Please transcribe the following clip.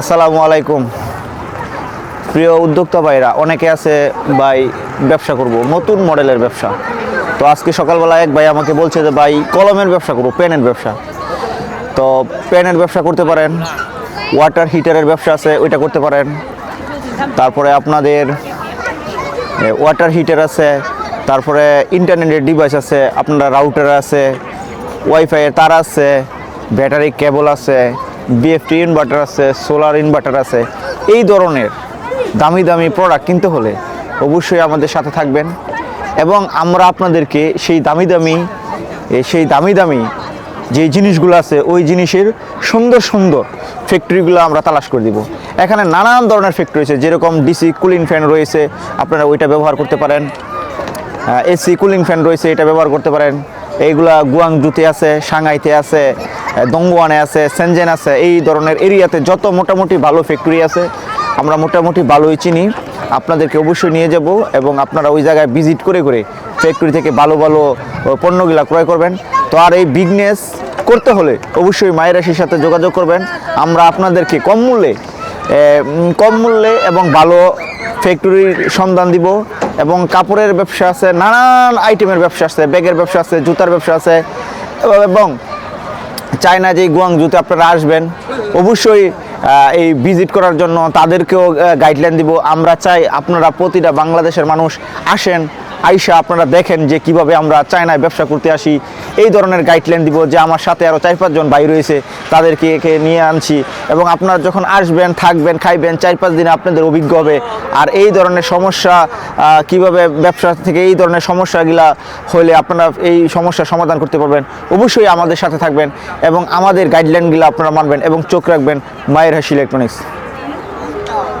আসসালামু আলাইকুম। প্রিয় উদ্যোক্তা ভাইরা, অনেকে আছে ভাই ব্যবসা করব, নতুন মডেলের ব্যবসা। তো আজকে সকালবেলা এক ভাই আমাকে বলছে যে, ভাই, কলমের ব্যবসা করব, পেনের ব্যবসা। তো পেনের ব্যবসা করতে পারেন, ওয়াটার হিটারের ব্যবসা আছে, ওইটা করতে পারেন। তারপরে আপনাদের ওয়াটার হিটার আছে, তারপরে ইন্টারনেটের ডিভাইস আছে, আপনার রাউটার আছে, ওয়াইফাইয়ের তার আছে ব্যাটারি কেবল আছে বিএফটি ইনভার্টার আছে সোলার ইনভার্টার আছে, এই ধরনের দামি দামি প্রোডাক্ট কিনতে হলে অবশ্যই আমাদের সাথে থাকবেন এবং আমরা আপনাদেরকে সেই দামি দামি সেই দামি দামি যে জিনিসগুলো আছে, ওই জিনিসের সুন্দর সুন্দর ফ্যাক্টরিগুলো আমরা তালাশ করে দিব। এখানে নানান ধরনের ফ্যাক্টরি রয়েছে, যেরকম ডিসি কুলিং ফ্যান রয়েছে, আপনারা ওইটা ব্যবহার করতে পারেন। এসি কুলিং ফ্যান রয়েছে, এটা ব্যবহার করতে পারেন। এইগুলা গুয়াংজুতে আছে, সাংহাইতে আছে দঙ্গুয়ানে আছে, সেনজেন আছে, এই ধরনের এরিয়াতে যত মোটামুটি ভালো ফ্যাক্টরি আছে, আমরা মোটামুটি ভালোই চিনি। আপনাদেরকে অবশ্যই নিয়ে যাব এবং আপনারা ওই জায়গায় ভিজিট করে করে ফ্যাক্টরি থেকে ভালো ভালো পণ্যগুলা ক্রয় করবেন। তো আর এই বিজনেস করতে হলে অবশ্যই মায়ের রাশির সাথে যোগাযোগ করবেন। আমরা আপনাদেরকে কম মূল্যে কম মূল্যে এবং ভালো ফ্যাক্টরির সন্ধান দিব। এবং কাপড়ের ব্যবসা আছে, নানান আইটেমের ব্যবসা আছে, ব্যাগের ব্যবসা আছে, জুতার ব্যবসা আছে, এবং চায়না যে গুয়াংজুতে আপনারা আসবেন, অবশ্যই এই ভিজিট করার জন্য তাদেরকেও গাইডলাইন দিব। আমরা চাই আপনারা প্রতিটা বাংলাদেশের মানুষ আসেন আইসা আপনারা দেখেন যে কীভাবে আমরা চায়নায় ব্যবসা করতে আসি। এই ধরনের গাইডলাইন দিব যে আমার সাথে আরও চার পাঁচজন ভাই রয়েছে, তাদেরকে একে নিয়ে আনছি এবং আপনারা যখন আসবেন, থাকবেন, খাইবেন, চার পাঁচ দিনে আপনাদের অভিজ্ঞ হবে। আর এই ধরনের সমস্যা কীভাবে ব্যবসা থেকে এই ধরনের সমস্যাগুলা হলে আপনারা এই সমস্যার সমাধান করতে পারবেন, অবশ্যই আমাদের সাথে থাকবেন এবং আমাদের গাইডলাইনগুলো আপনারা মানবেন এবং চোখ রাখবেন মায়ের হাসি ইলেকট্রনিক্স